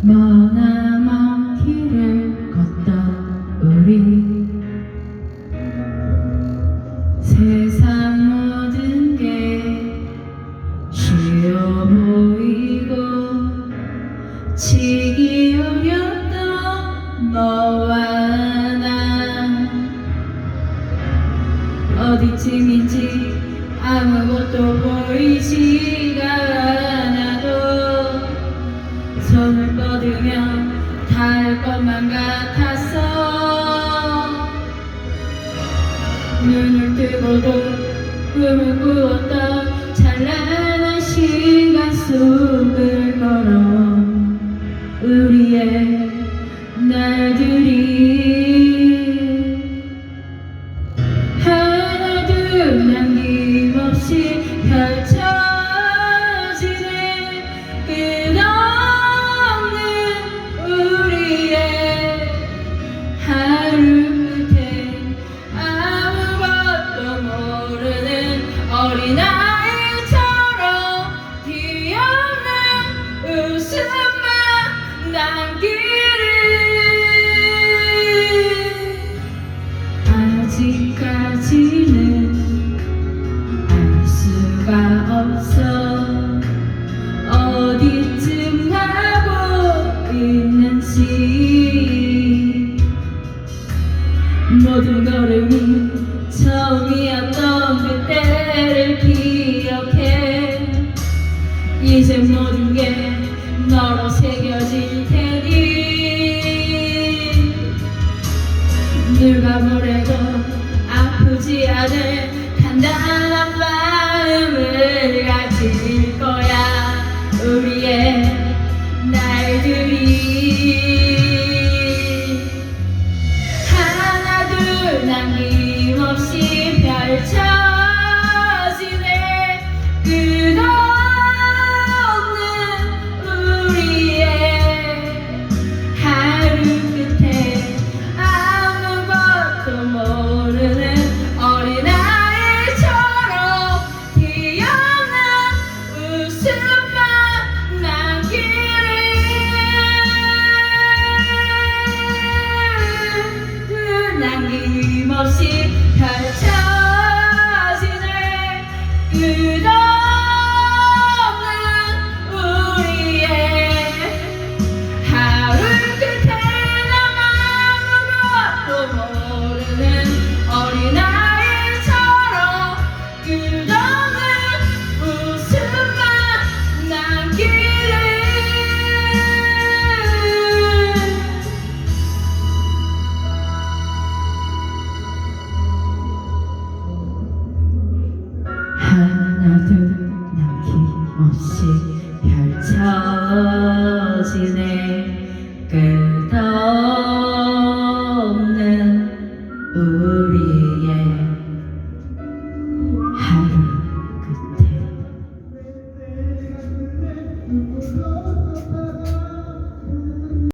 머나먼 길을 걷던 우리 세상 모든 게 쉬워 보이고 지기 어렸던 너와 나 어디쯤인지 아무것도 보이지가 않아. 손을 뻗으면 닿을 것만 같았어 눈을 뜨고도 꿈을 꾸었던 찬란한 시간 속을 걸어 우리의 날들이 하나 둘 남기를 아직까지는 알 수가 없어. 어디쯤 가고 있는지 모든 걸음이 처음이었던 그때를 기억해. 이제 모든 게 너로 새겨질 테니 누가 뭐래도 아프지 않은 단단한 마음을 가질 거야. 우리의 날들이. 하나 둘 남김없이 펼쳐 남김 없이 펼쳐지네 끝.